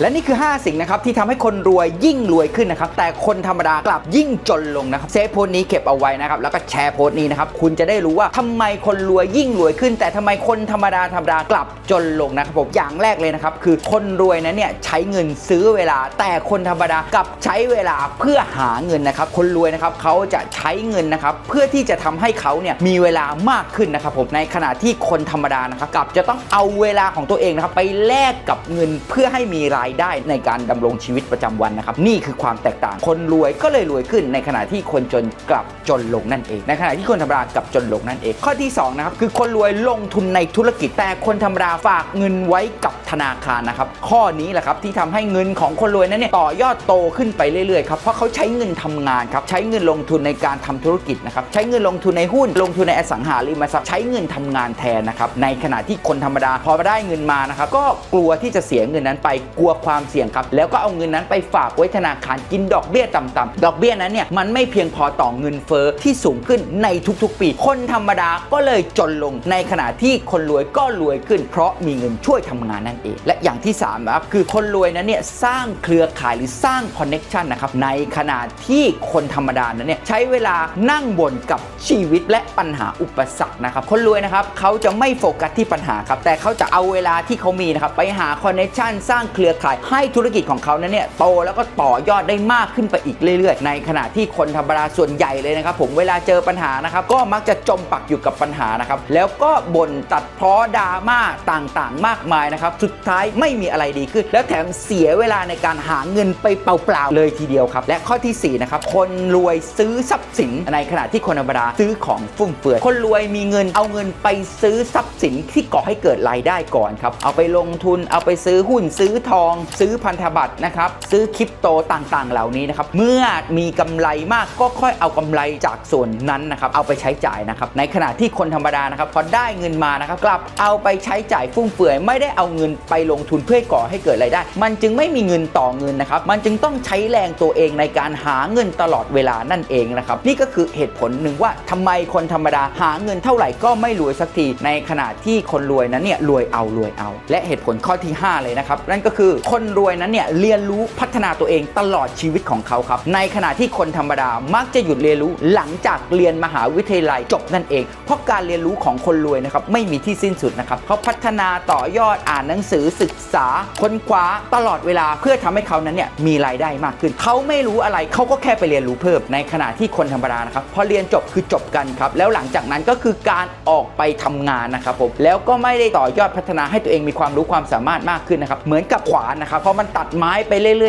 และนี่คือ 5 สิ่งนะครับที่ทำให้คนรวยยิ่งรวยขึ้นนะครับแต่คนธรรมดากลับยิ่งจนลงนะครับเซฟโพสต์นี้เก็บเอาไว้นะครับแล้วก็แชร์โพสต์นี้นะครับคุณจะได้รู้ว่าทำไมคนรวยยิ่งรวยขึ้น แต่ทำไมคนธรรมดาธรรมดากลับจนลงนะครับผมอย่างแรกเลยนะครับคือคนรวยนั้นเนี่ยใช้เงินซื้อเวลา แต่คนธรรมดากลับใช้เวลาเพื่อหาเงินนะครับคนรวยนะครับเขาจะใช้เงินนะครับเพื่อที่จะทำให้เขาเนี่ยมีเวลามากขึ้นนะครับผมในขณะที่คนธรรมดานะครับกลับจะต้องเอาเวลาของตัวเองนะครับไปแลกกับเงินเพื่อให้มีรายได้ในการดำรงชีวิตประจำวันนะครับ นี่คือความแตกต่าง คนรวยก็เลยรวยขึ้น ในขณะที่คนจนกลับจนลงนั่นเอง ในขณะที่คนธรรมดากลับจนลงนั่นเอง ข้อที่สองนะครับคือคนรวยลงทุนในธุรกิจแต่คนธรรมดาฝากเงินไว้กับธนาคารนะครับ ข้อนี้แหละครับที่ทำให้เงินของคนรวยนั้นเนี่ยต่อยอดโตขึ้นไปเรื่อยๆครับเพราะเขาใช้เงินทำงานครับใช้เงินลงทุนในการทำธุรกิจนะครับใช้เงินลงทุนในหุ้นลงทุนในอสังหาริมทรัพย์ใช้เงินทำงานแทนนะครับในขณะที่คนธรรมดาพอได้เงินมานะครับก็กลัวที่จะเสียเงินนั้นไปกลัวความเสี่ยงครับแล้วก็เอาเงินนั้นไปฝากไว้ธนาคารกินดอกเบี้ยต่ำๆดอกเบี้ยนั้นเนี่ยมันไม่เพียงพอต่อเงินเฟ้อที่สูงขึ้นในทุกๆ ปี คนธรรมดาก็เลยจนลงในขณะที่คนรวยก็รวยขึ้น เพราะมีเงินช่วยทำงานนั่นเอง และอย่างที่3นะครับคือคนรวยนั้นเนี่ยสร้างเครือข่ายหรือสร้างคอนเน็ชันนะครับในขณะที่คนธรรมดานั้นเนี่ยใช้เวลานั่งบ่นกับชีวิตและปัญหาอุปสรรคนะครับคนรวยนะครับเขาจะไม่โฟกัสที่ปัญหาครับแต่เขาจะเอาเวลาที่เขามีนะครับไปหาคอนเน็ชันสร้างเครือข่ายให้ธุรกิจของเขานั้นเนี่ยโตแล้วก็ต่อยอดได้มากขึ้นไปอีกเรื่อย ๆ ในขณะที่คนธรรมดาส่วนใหญ่เลยนะครับ ผมเวลาเจอปัญหานะครับก็มักจะจมปักอยู่กับปัญหานะครับแล้วก็บ่นตัดพ้อดราม่าต่างๆ มากมายนะครับสุดท้ายไม่มีอะไรดีขึ้น แล้วแถมเสียเวลาในการหาเงินไปเปล่าๆเลยทีเดียวครับ และข้อที่สี่นะครับคนรวยซื้อทรัพย์สินในขณะที่คนธรรมดาซื้อของฟุ่มเฟือยคนรวยมีเงินเอาเงินไปซื้อทรัพย์สินที่ก่อให้เกิดรายได้ก่อนครับเอาไปลงทุนเอาไปซื้อหุ้นซื้อทอง ซื้อพันธบัตรนะครับซื้อคริปโตต่างๆ เหล่านี้นะครับเมื่อมีกำไรมากก็ค่อยเอากำไรจากส่วนนั้นนะครับเอาไปใช้จ่ายนะครับในขณะที่คนธรรมดานะครับพอได้เงินมานะครับกลับเอาไปใช้จ่ายฟุ่มเฟือยไม่ได้เอาเงินไปลงทุนเพื่อก่อให้เกิดรายได้ มันจึงไม่มีเงินต่อเงินนะครับ มันจึงต้องใช้แรงตัวเองในการหาเงินตลอดเวลานั่นเองนะครับ นี่ก็คือเหตุผลหนึ่งว่าทำไมคนธรรมดาหาเงินเท่าไหร่ก็ไม่รวยสักที ในขณะที่คนรวยนั้นเนี่ยรวยเอารวยเอา และเหตุผลข้อที่ 5 เลยนะครับ นั่นก็คือคนรวยนั้นเนี่ยเรียนรู้พัฒนาตัวเองตลอดชีวิตของเขาครับ ในขณะที่คนธรรมดามักจะหยุดเรียนรู้หลังจากเรียนมหาวิทยาลัยจบนั่นเอง เพราะการเรียนรู้ของคนรวยนะครับไม่มีที่สิ้นสุดนะครับเขาพัฒนาต่อยอดอ่านหนังสือศึกษาค้นคว้าตลอดเวลาเพื่อทำให้เขานั้นเนี่ยมีรายได้มากขึ้น เขาไม่รู้อะไรเขาก็แค่ไปเรียนรู้เพิ่มในขณะที่คนธรรมดานะครับพอเรียนจบคือจบกันครับแล้วหลังจากนั้นก็คือการออกไปทำงานนะครับผมแล้วก็ไม่ได้ต่อยอดพัฒนาให้ตัวเองมีความรู้ความสามารถมากขึ้นนะครับเหมือนกับขวานนะครับพอมันตัดไม้ไปเรื่อยๆเรื่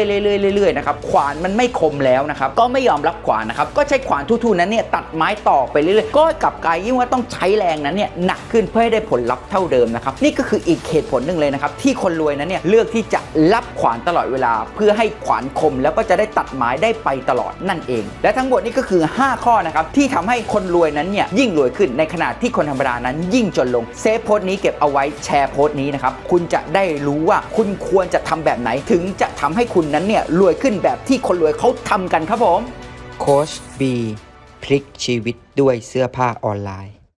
อยๆเรื่อยๆนะครับขวานมันไม่คมแล้วนะครับก็ไม่ยอมรับขวานนะครับก็ใช้ขวานทู่ๆนั้นเนี่ยตัดไม้ต่อไปเรื่อยๆก็กลับกลายยิ่งว่าต้องใช้แรงนั้นเนี่ยหนักขึ้นเพื่อให้ได้ผลลัพธ์เท่าเดิมนะครับนี่ก็คืออีกเหตุผลหนึ่งเลยนะครับที่คนรวยนั้นเนี่ยเลือกที่จะรับขวานตลอดเวลา เพื่อให้ขวานคมแล้วก็จะได้ตัดไม้ได้ไปตลอดนั่นเอง และทั้งหมดนี้ก็คือ 5 ข้อนะครับที่ทำให้คนรวยนั้นเนี่ยยิ่งรวยขึ้นในขณะที่คนธรรมดานั้น ยิ่งจนลงเซฟโพสต์นี้เก็บเอาไว้แชร์โพสต์นี้นะครับคุณจะได้รู้ว่าคุณควรจะทำแบบไหนถึงจะทำให้คุณนั้นเนี่ยรวยขึ้นแบบที่คนรวยเขาทำกันครับผมโค้ชบีพลิกชีวิตด้วยเสื้อผ้าออนไลน์